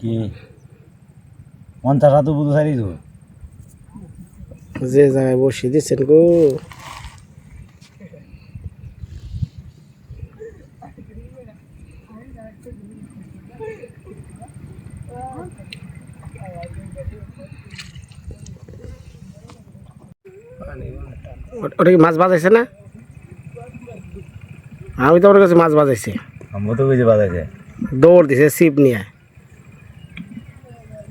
কি? পঞ্চাশ হাত বুধ সারি তো যে জায়গায় বসিয়ে দিচ্ছেন গো। ওটা- ওটা কি মাছ বাজাইছে না? আমি তো ওর কাছে মাছ বাজাইছি। আমরা তো বুঝে বাজাইছে। দৌড় দিছে সিপ নিয়ে।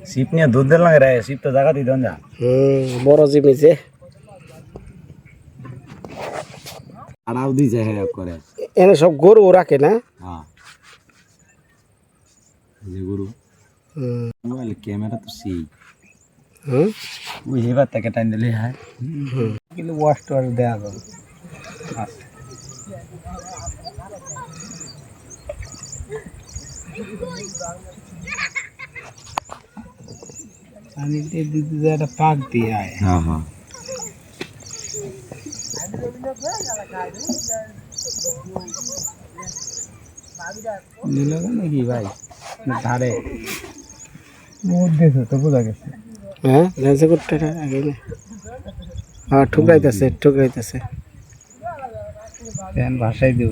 শিপ নিয়ে দুধ দিল লাগে রে শিপ তো জায়গা দিত যা। হুম বড় জিমিছে আড়াও দিয়েছে হ্যাঁ করে। এনে সব গরু রাখে না? হ্যাঁ। যে গরু। হুম। মোবাইল ক্যামেরা তো সেই। হুম? ওই এবার তাকে টাইম দিলে হ্যাঁ। কিন্তু ওয়াশ টোয়াশ দেওয়া যাবে পানিতে দিতে একটা পাক দিয়ে আয়। হ্যাঁ হ্যাঁ। নিল নাকি ভাই? ধারে। মধ্যে তো বোঝা গেছে। হ্যাঁ লেন্সে করতে আগে না। হ্যাঁ ঠুকরাইতেছে ঠুকরাইতেছে ফ্যান ভাষাই দেব।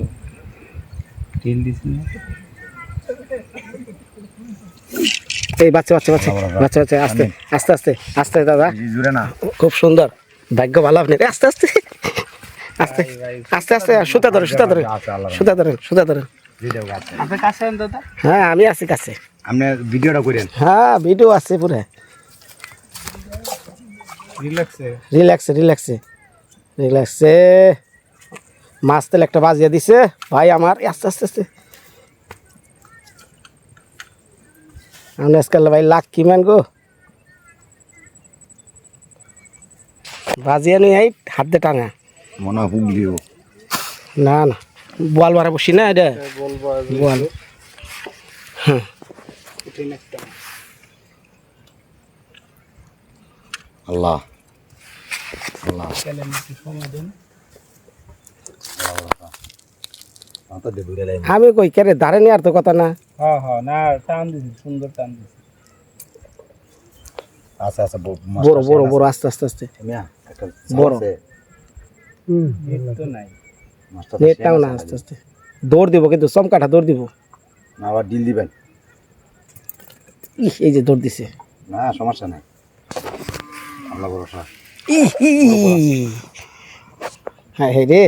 ঢিল না? এই বাচ্চা বাচ্চা বাচ্চা বাচ্চা বাচ্চা আস্তে আস্তে আস্তে আস্তে দাদা। জুড়ে না। খুব সুন্দর। ভাগ্য ভালো আপনি আস্তে আস্তে। আস্তে আস্তে আস্তে সুতা ধরেন সুতা ধরেন সুতা ধরেন সুতা ধরেন। হ্যাঁ আমি আছি কাছে। আপনি ভিডিওটা করেন। হ্যাঁ ভিডিও আছে পুরো। রিল্যাক্সে রিল্যাক্সে রিল্যাক্সে রিল্যাক্সে মাছ তেল একটা বাজিয়ে দিছে। ভাই আমার আস্তে আস্তে আস্তে। আজকাল ভাই লাখ কিমান গো বাজিয়ে নিয়ে এই হাত দিয়ে টাঙা মনে হয় হুগলিও না না। বল মারা বসি না এটা? বল হ্যাঁ। আল্লাহ। আমি কই কেরে দাঁড়ে নিয়ে আর তো কথা না। হ্যাঁ হ্যাঁ না টান দিছি সুন্দর টান দিছি। আচ্ছা আচ্ছা বড় বড় বড় আস্তে আস্তে আস্তে। বড়। তো নাই। না আস্তে আস্তে। দৌড় দিব কিন্তু চমকাটা দৌড় দিব। না আবার ডিল দিবেন। ইহ, এই যে দৌড় দিছে। না সমস্যা নাই। আল্লাহ ভরসা। হ্যাঁ হে রে।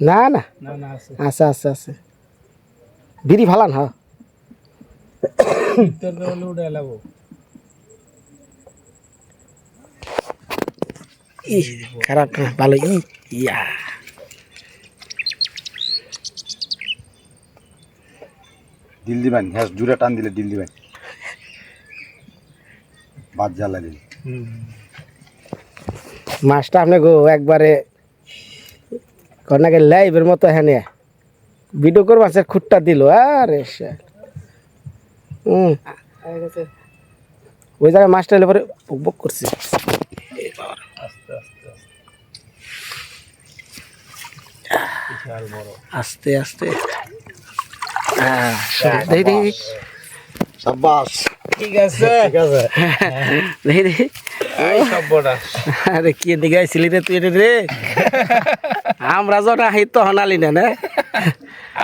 না না। না আছে আছে আছে। বিড়ি ফালান হ্যাঁ। খারাপ না ভালো ইয়া। ডিল দিবেন হ্যাঁ জুড়ে টান দিলে ডিল দিবেন। বাদ জ্বালা মাছটা আপনি গো একবারে কন্যাকে লাইভের মতো হ্যাঁ ভিডিও করে মাছের খুঁটটা দিল। আরে হুম ওই জায়গায় মাছটা এলে পরে বক বক করছে। আস্তে আস্তে। ঠিক আছে। ঠিক আছে। দেখি আরে কি দিকে আইছিলি রে তুই রে? আমরা জটা হাই তো হনালি না না।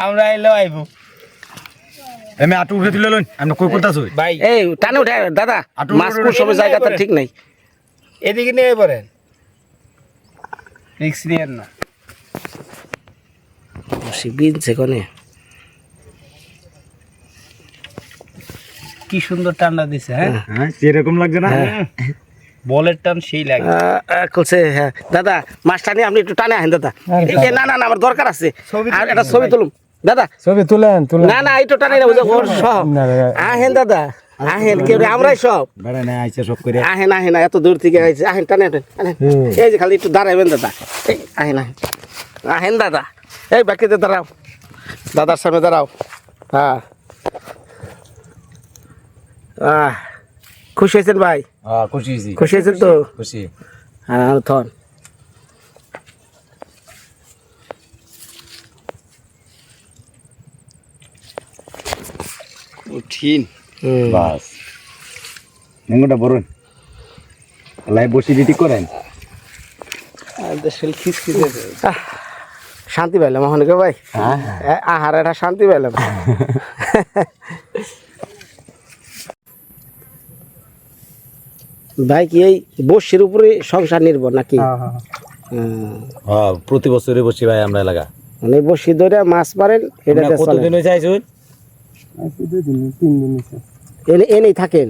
আমরা এলো আইবো। আটু উঠে তুলে লইন। আপনি কই ভাই। এই টানে উঠে দাদা আটু মাছ উঠে কোন সময় উঠে জায়গা তো উঠে। ঠিক নাই। এদিকে নিয়ে পড়েন। রিক্স নিয়েন না। সে বিনছে কোনে কি সুন্দর টান্ডা দিছে হ্যাঁ? হ্যাঁ সেরকম লাগছে না? বলের টান সেই লাগে করছে হ্যাঁ। দাদা মাছটা নিয়ে আপনি একটু টানে আহেন দাদা। না না না আমার দরকার আছে। ছবি আর একটা ছবি তুলুন দাদা। ছবি তুলেন তুলেন। না না একটু টানে না ওর সব। আহেন দাদা আহেন কেউ আমরাই সব। আইছে সব করে আহেন আহেন এত দূর থেকে আইছে। আহেন টানে টানে। আহেন এই যে খালি একটু দাঁড়াইবেন দাদা। এই আহেন আহেন। আহেন দাদা। এই বাকিতে দাঁড়াও। দাদার সামনে দাঁড়াও। হ্যাঁ। আহ। খুশি হয়েছেন ভাই? হ্যাঁ খুশি হয়েছি। খুশি হয়েছেন তো? খুশি। হ্যাঁ থন। কঠিন। হুম। বাস। নেঙ্গুটা বরুন লাই বসি দিটি করেন। শান্তি পাইলাম অনেকে ভাই? হ্যাঁ এ, আহার একটা শান্তি পাইলাম। ভাই কি এই বসির উপরে সংসার নির্ভর নাকি? হ্যাঁ প্রতি বছরই বসি ভাই আমরা এলাকা। মানে বসি ধরে মাছ মারেন এটা। কতদিন হয়েছে আইসুন? এনে এনেই থাকেন?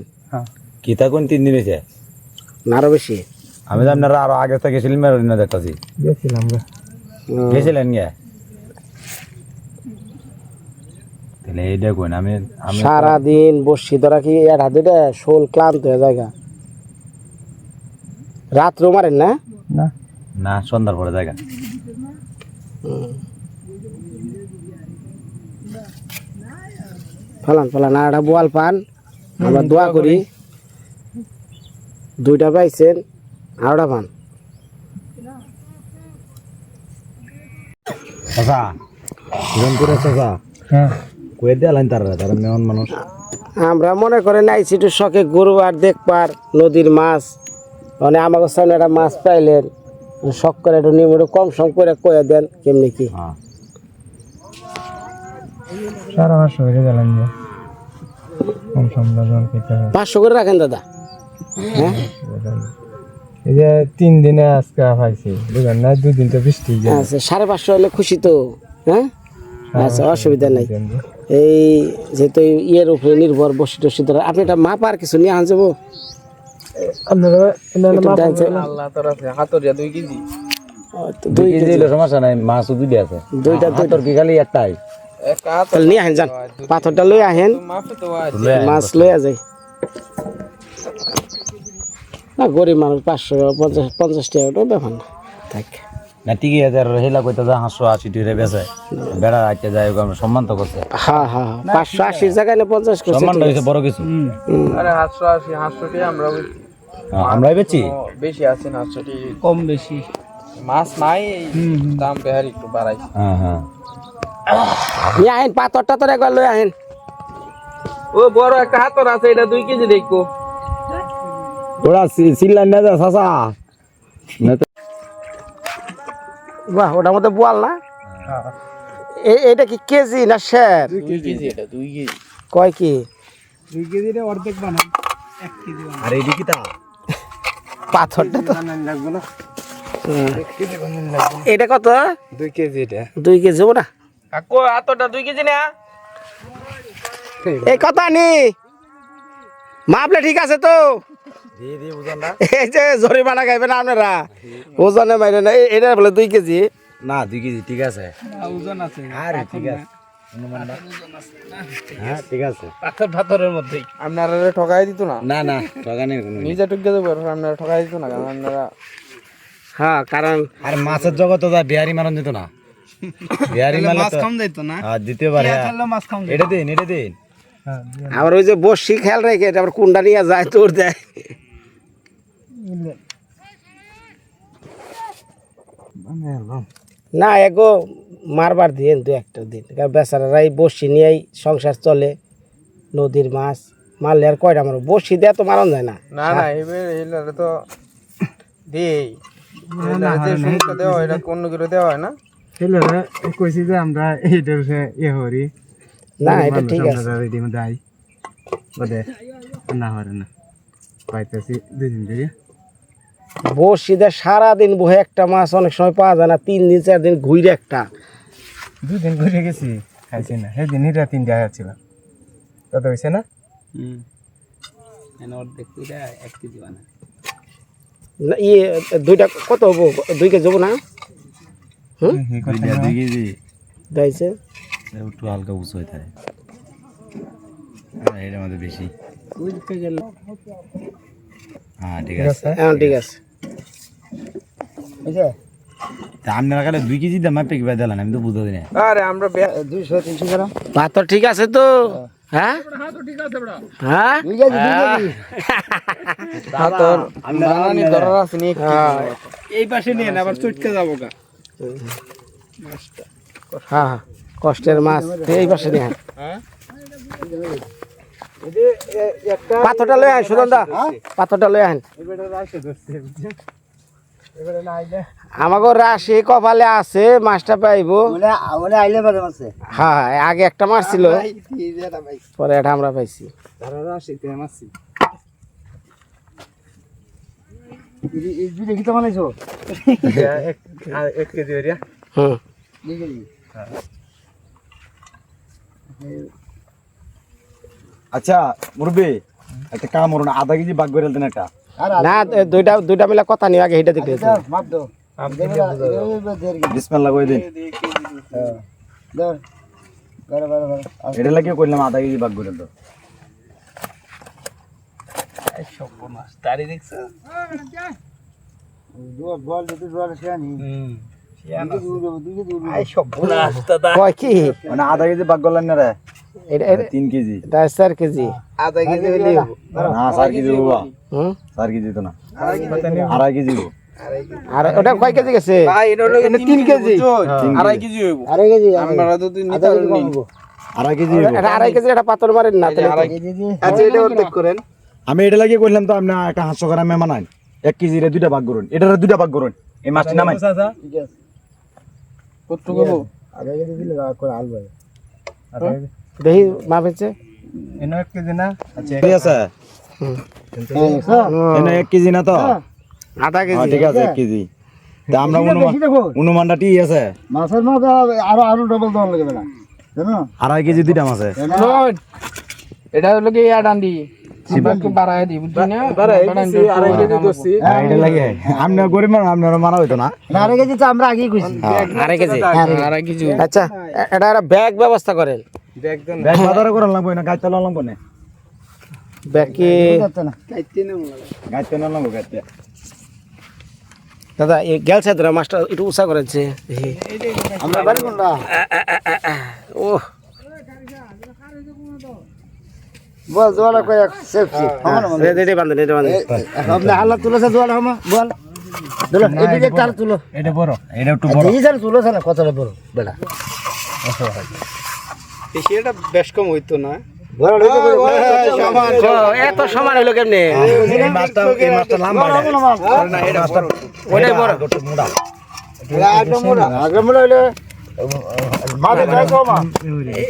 কি থাকুন তিন দিন হয়েছে? আরও বেশি? আমি তো আপনারা আরও আগে থেকে গেছিলাম না দেখতেছি। হুম। গেছিলেন গে? তাহলে এই দেখুন আমি আমি সারাদিন বসি ধরা কি এক হাতে শোল ক্লান্ত হয়ে যায় গা। রাত্রেও মারেন না? না। সন্ধ্যার পরে জায়গা। ফলান ফলান আর একটা বোয়াল পান। আমরা দোয়া করি। দুইটা পাইছেন আর একটা পান। চাচা হিরণপুরে চাচা। হ্যাঁ। কয়ে দিলাম তারা তারা মেহন মানুষ। আমরা মনে করেন আইসি একটু শখে গরু আর দেখবার নদীর মাছ। মানে আমাকে সামনে একটা মাছ পাইলেন শখ করে একটু নিয়ম একটু কম সম করে কয়ে দেন কেমনি কি? হ্যাঁ। সারা হয়ে যে। কম পাঁচশো করে রাখেন দাদা। হ্যাঁ? এই যে তিন দিনে আজকে পাইছি বুঝলেন না? দুই দিন তো বৃষ্টি আচ্ছা সাড়ে পাঁচশো হলে খুশি তো হ্যাঁ? আচ্ছা অসুবিধা নাই। এই যেহেতু ইয়ের উপরে নির্ভর বসি টসি ধরে আপনি একটা মাপ আর কিছু নিয়ে আন যাব আপনারা একটু দেন যে। আল্লাহ তোর আছে হাতরিয়া দুই কেজি। দুই কেজি সমস্যা নাই মাছও দুইটা আছে। দুইটা দুইটা। তোর কি খালি একটাই? তাহলে নিয়ে আহেন যান। পাথরটা লই আহেন। মাপে তো লয়ে আয় মাছ লই যায় না গরিব মানুষ পাঁচশো পঞ্চাশ পঞ্চাশ টাকা ব্যাপার না। থাক। না ঠিকই আছে আর হেলা কইতে যা হাঁসশো আশি টিরে বেছে বেড়া রাখতে যায় ওকে সম্মান তো করছে। হ্যাঁ হ্যাঁ হ্যাঁ। পাঁচশো আশির জায়গায় না পঞ্চাশ সম্মান রয়েছে বড় কিছু। আরে আশি আমরা হ্যাঁ, আমরাই বেচি? বেশি আছেন হাতশোটি কম বেশি। মাছ নাই দাম বেহার একটু বাড়াই হ্যাঁ হ্যাঁ। নিয়ে আহেন পাথরটা তোর একবার লই আহেন ও বড় একটা হাতর আছে এটা দুই কেজি দেখব। ওরা সিল্লাই না যা না বাহ ওটার মধ্যে বোয়াল না? এ- এটা কি কেজি না স্যার দুই কেজি এটা দুই কেজি। কয় কি? দুই কেজিটা অর্ধেক বানান এক কেজি আর এই দিকে তা পাথরটা তো। না। এটা কত? দুই কেজি এটা। দুই কেজি না? কাকু হাতরটা দুই কেজি না এই কথা নি মাপলে ঠিক আছে তো। না। এই যে জরিমানা খাইবেন আপনারা। ওজনে বাইরে না। এটা বলে দুই কেজি। না দুই কেজি ঠিক আছে। ওজন আছে। আরে ঠিক আছে। অনুমান না। হ্যাঁ ঠিক আছে। পাথর পাথরের মধ্যেই। আপনারা ঠকাই দিত না? না না ঠগানের কোনো নিজে টুকে দেবো আপনারা ঠকাই দিত না কারণ আপনারা হ্যাঁ কারণ আর মাছের জগৎ তো বিহারি মারন দিত না। বিহারি মারলে তো যাইতো না? হ্যাঁ, হ্যাঁ। মাছ এটা দিন এটা দিন। আবার ওই যে বসি খেয়াল রেখে এটা আবার কুন্ডা নিয়ে যায় তোর দেয়। না এগো মারবার দিন দু একটা দিন। কারণ বেচারারা এই বসি নিয়েই সংসার চলে নদীর মাছ মারলে আর কয়টা মারো বসি দেয়া তো মারন যায় না। না না এবার তো দেই দেওয়া হয় এটা অন্য কিছু দেওয়া হয় না? কইছি যে আমরা ইয়ে করি না এটা ঠিক আছে। না হরে না। পাইতেছি দুই দিন থেকে বসি দেয় সারাদিন বহে একটা মাছ অনেক সময় পাওয়া যায় না তিন দিন চার দিন ঘুরে একটা। দুই দিন ঘুরে গেছি খাইছি না। সেদিন হিরা তিন দেওয়া হচ্ছিল কত হয়েছে না? ইয়ে দুইটা কত হব? দুই কেজি হব না? দুইটা দুই কেজি। দাইছে। একটু হালকা উঁচু হয়ে। থাকে হ্যাঁ, বেশি। হ্যাঁ ঠিক আছে। এখন ঠিক আছে। আপনারা কালে দুই কেজি দাম মাপে কিবা দিলেন? আমি তো বুঝতে দিই আরে আমরা দুইশো তিনশো গ্রাম। পাথর ঠিক আছে তো? হ্যাঁ? হ্যাঁ? আছে নি হ্যাঁ। এই পাশে নিয়ে আবার চটকে যাব গা। হ্যাঁ কষ্টের মাছ এই পাশে নিয়ে। পাথরটা লয়ে আন সুদন দা পাথরটা লয়ে আন এবারে রাইছে ধরছে বুঝছেন? এবারে না আইলে। আমাকে রাশি কপালে আছে মাছটা পাইবো। হ্যাঁ আগে একটা মাছ ছিল পরে এটা আমরা পাইছি। তারা রাশিতে মারছি। এক আর এক কেজি হরিয়া হুম। আচ্ছা মুরব্বী একটা কাম করুন আধা কেজি বাগ করে দেন একটা। না দুইটা দুইটা মিলে কথা নিয়ে আগে হেঁটে দেখতে বিসমিল্লাহ কই দিন। এটা লাগিয়ে কইলাম আধা কেজি দাও কয় কি? মানে আধা কেজি বাগ করলেন না রে। এটা কেজি। কেজি। আধা কেজি হইলে না চার কেজি বাবা হুম? চার কেজি তো না। আড়াই কেজি হব। আর ওটা কয় কেজি গেছে? ভাই এটা হলো তিন কেজি তিন আড়াই কেজি। কেজি হইব। আড়াই কেজি আমরা তো নিতে পারবি আড়াই কেজি এটা আড়াই কেজি এটা পাথর মারেন না তাহলে আড়াই আচ্ছা এটা অর্ধেক করেন। আমি এটা লাগিয়ে কইলাম তো আপনি একটা হাঁসশো গ্রাম আইন এক কেজি রে দুইটা ভাগ করুন। এটা দুইটা ভাগ করুন। এই মাছটি নামাই। কত করব দেখি মা পেয়েছে এনে এক কেজি না? আচ্ছা। ঠিক আছে? এনে এক কেজি না তো? আধা হ্যাঁ, কেজি ঠিক আছে এক কেজি। তা আমরা অনুমান অনুমানটা ঠিক আছে? মাছের মাছ আরও আরও ডবল দেওয়ার লাগে বেলা জানো? আড়াই কেজি দুইটা মাছে এটা হলো কি ইয়া না? হ্যাঁ, না। না আচ্ছা এটা ব্যাগ ব্যবস্থা করেন। ব্যাগ বাজারে করার লাগবে না গাইতে লাগবো না? ব্যাগ কি যাচ্ছে না? গাইতে না লাগবো গাইতে দাদা এই গেলছে তোরা মাছটা একটু উষা করেছে দেখি। আমরা বাড়ি কোনটা? ও বল দোয়ালা কই এক সেফটি। রেডি রেডি বান্ধে রেডি বান্ধে। আপনি হাল্লা তুলেছে দোয়ালা হামা বল। দুলো এই তার তুলো। এটা বড় এটা একটু বড়। এই স্যার তুলো না বড়? বেলা। বেশি এটা বেশ কম হইতো না। করে ও, এত সমান হইল কেমনে? এই মাছটা এই মাছটা লম্বা এটা। ওটাই বড়।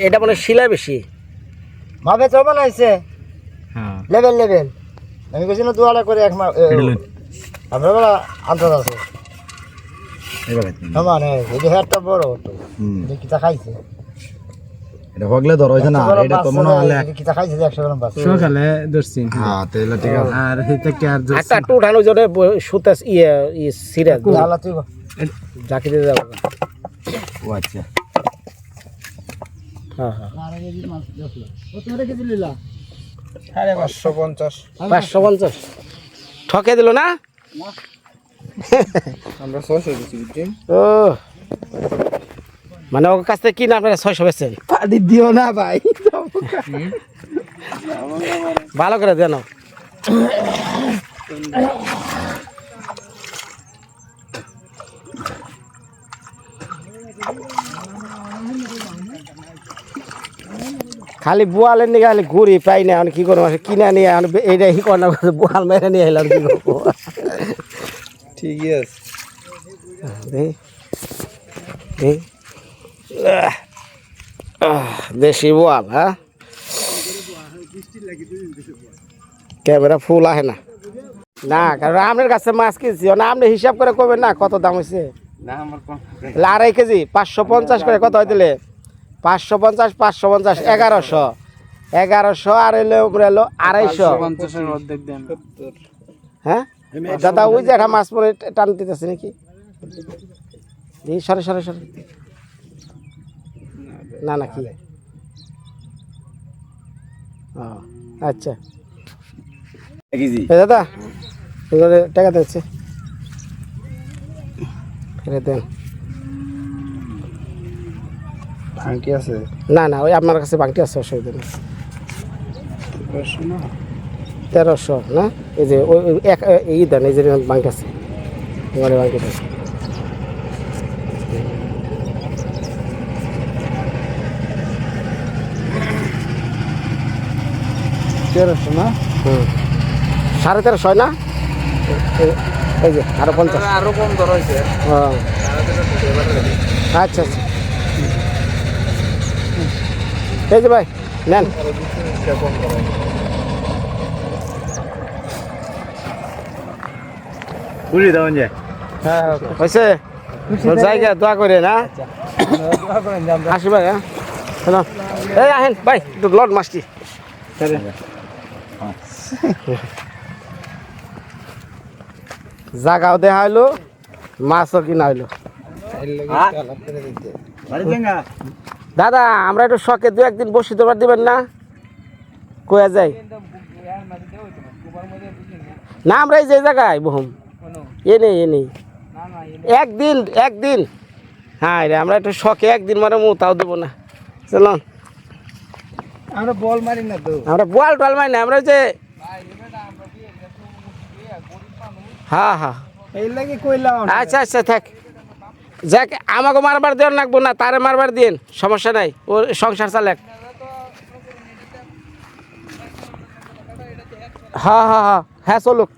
একটু মানে। শিলা বেশি। মাবে চাই বানাইছে হ্যাঁ। Level level. আমি কইছি না দোয়ালা করে এক মা আমরা বলা আন্দাজ আছে সমান এই যে হেডটা বড় তো দেখি তা খাইছে। এটা হগলে ধর হইছে না এটা তো মনে হলে কিতা খাইছে 100 গ্রাম বাস? সকালে হ্যাঁ ঠিক আছে। আর হেতে কি আর একটা একটু উঠানো জোরে সুতা ইয়ে ইয়ে সিরা হালা তুই জাকি দিয়ে যাব। ও আচ্ছা। হ্যাঁ হ্যাঁ। সাড়ে পাঁচশো পঞ্চাশ। পাঁচশো পঞ্চাশ। ঠকে দিল না? আমরা ছশো দিচ্ছি বুঝছি ও। মানে ওর কাছ থেকে কিনে আপনারা ছয়শো বেচছেন। পানি দিও না ভাই ভালো করে দেন। খালি বোয়ালের নিয়ে খালি ঘুরি পাই না আমি কি করব? কিনে নিয়ে আমি এইটা ই কর না বোয়াল মেরে নিয়ে এলাম কি করব? ঠিকই আছে। দেশি বোয়াল হ্যাঁ ক্যামেরা ফুল আহে না। না কারণ আপনার কাছে মাছ কিনছি না আপনি হিসাব করে কবেন না কত দাম হয়েছে আড়াই কেজি পাঁচশো পঞ্চাশ করে কত হয় দিলে? পাঁচশো পঞ্চাশ পাঁচশো পঞ্চাশ এগারোশো। এগারোশো আর এলো উপরে এলো আড়াইশো। হ্যাঁ? দাদা ওই যে একটা মাছ পরে টান দিতেছে নাকি? এই সরে সরে সরে। না না কি? ও, আচ্ছা। দাদা এগুলো টাকা দিচ্ছে। ফেলে দেন। কি আছে? না না ওই আপনার কাছে বাংটি আছে অসুবিধা নেই। তেরোশো না? এই যে ওই এক এই দেন এই যে বাংটি আছে। এবারে বাংটি দেন। তেরোশো না? হুম। সাড়ে তেরোশো হয় না? এই- যে আরও পঞ্চাশ। আরও কম দর হয়েছে। আচ্ছা আচ্ছা। এই যে ভাই নেন। বুঝি দেবেন যে। হ্যাঁ হয়েছে? তোর জায়গা দোয়া করে না আসি ভাই হ্যাঁ। শোনো এই আহেন ভাই একটু লট মাছটি জাগাও দেখা হইল মাছও কিনা হইল দাদা আমরা একটু শখে দু একদিন বসি তোমার দিবেন না? কয়া যাই। না আমরা এই যে জায়গায় বহুম। এ নেই এ নেই। একদিন একদিন। হ্যাঁ রে আমরা একটু শখে একদিন মানে মু তাও দেবো না। চলুন আমরা বল মারি না তো। আমরা বল টল মাই না আমরা যে হ্যাঁ হ্যাঁ এই লাগে কইলাম আচ্ছা আচ্ছা থাক। যাক আমাকে মারবার দেওয়ার লাগবো না তারে মারবার দিন সমস্যা নাই ও সংসার চালাক। হ্যাঁ হ্যাঁ হ্যাঁ হ্যাঁ চলুক।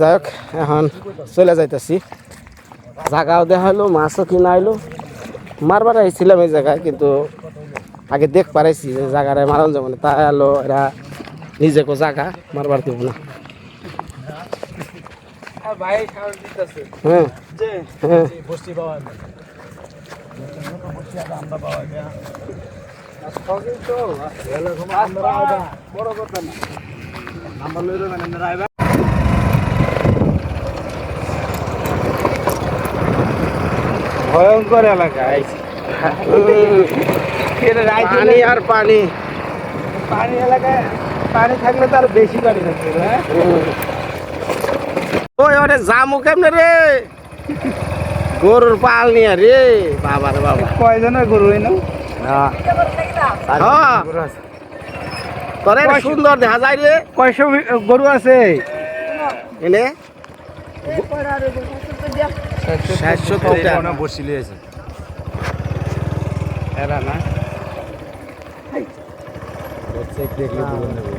যাই হোক এখন চলে যাইতেছি। জাগাও দেখা হলো মাছও কিনা হইল মারবার আইছিলাম এই জায়গায় কিন্তু আগে দেখ পারাইছি যে জায়গারে মারণ যাব না তাই হলো এরা নিজেকে জায়গা মারবার দেবো না। ভাই খাওয়ার দিতেছে। হ্যাঁ। হ্যাঁ। ভয়ঙ্কর এলাকা আইছি পানি আর পানি। পানি এলাকায় পানি থাকলে তো আর বেশি পানি থাকবে হ্যাঁ? ওই ওরে জামু কেমনে রে? গরুর পাল নিয়ে রে বাবা রে বাবা। কয়জনের গরু হইন হ্যাঁ তোর সুন্দর দেখা যায় রে। কয়শো গরু আছে? এনে? সত্তরটা বসিলে আছে। এরা না। দেখলে দুজন নেবে।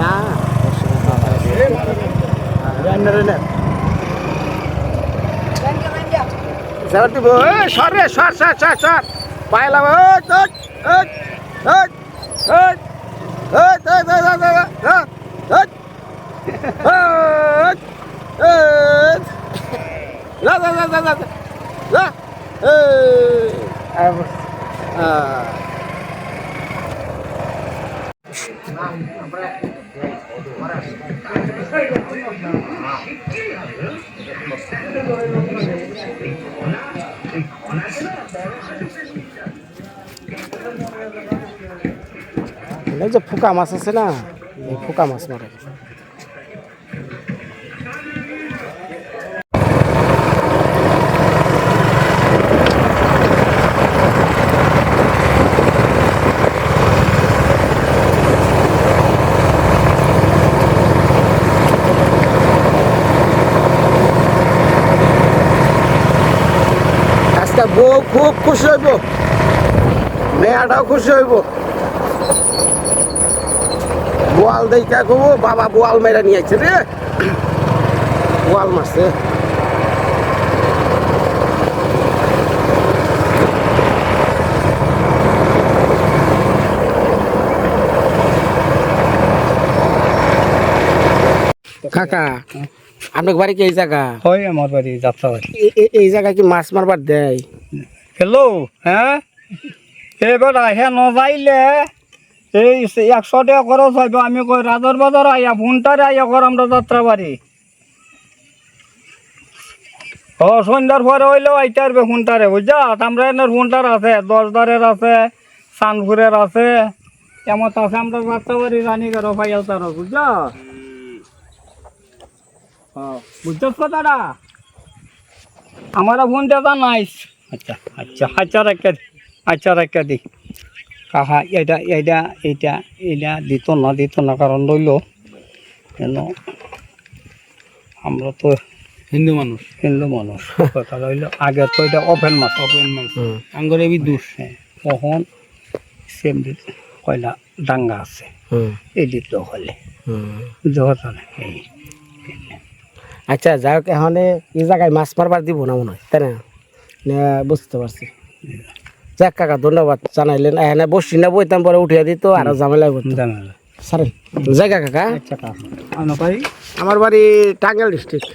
না যারা দিব সর রে সর সর সর সর পাইলাম ওই তোর ওই ওই যে ফুকা মাছ আছে না এই ফুকা মাছ মারে আজকে বউ খুব খুশি হইব। মেয়াটাও খুশি হইব। বোয়াল দেখা কব বাবা বোয়াল মেরা নিয়ে আইছে রে। বোয়াল মারছে। কাকা আপনার বাড়ি কি এই জায়গা? হয় আমার বাড়ি যাত্রা বাড়ি এই জায়গায় কি মাছ মারবার দেয়? হ্যালো হ্যাঁ? এবার আহে নজাইলে এই একশো টাকা খরচ হইব আমি কই রাজর বাজার আইয়া ফোনটারে আইয়া কর আমরা যাত্রা বাড়ি ও সন্ধ্যার পরে হইলেও আইতে পারবে ফোনটারে বুঝছা? আমরা এনের ফোনটার আছে দশ দারের আছে সানপুরের আছে এমত আছে আমরা যাত্রা বাড়ি রানী করো ফাইয়াল তার বুঝছা? হ্যাঁ বুঝছ কথাটা আমার ফোনটা নাইস। আচ্ছা আচ্ছা আচ্ছা রেখে দি আচ্ছা রেখে দি। কাহা এটা এটা এটা এটা দিত না দিত না কারণ রইল কেন? আমরা তো হিন্দু মানুষ। হিন্দু মানুষ কথা হইল আগে তো এটা ওপেন মাছ। ওপেন মাছ। আঙ্গরে বি দুষ। তখন সেম কয়লা ডাঙ্গা আছে। হুম। এই দিত হলে। হুম। যখন এই। আচ্ছা যাই হোক এখন এই জায়গায় মাছ মারবার দিব না মনে হয় তাই না? বুঝতে পারছি। যাক কাকা ধন্যবাদ জানাইলেন। এখানে বসি না বইতাম পরে উঠিয়ে দিত আরও ঝামেলা করতো জানা সারেন জায়গা কাকা। আচ্ছা আমার বাড়ি টাঙ্গাইল ডিস্ট্রিক্ট।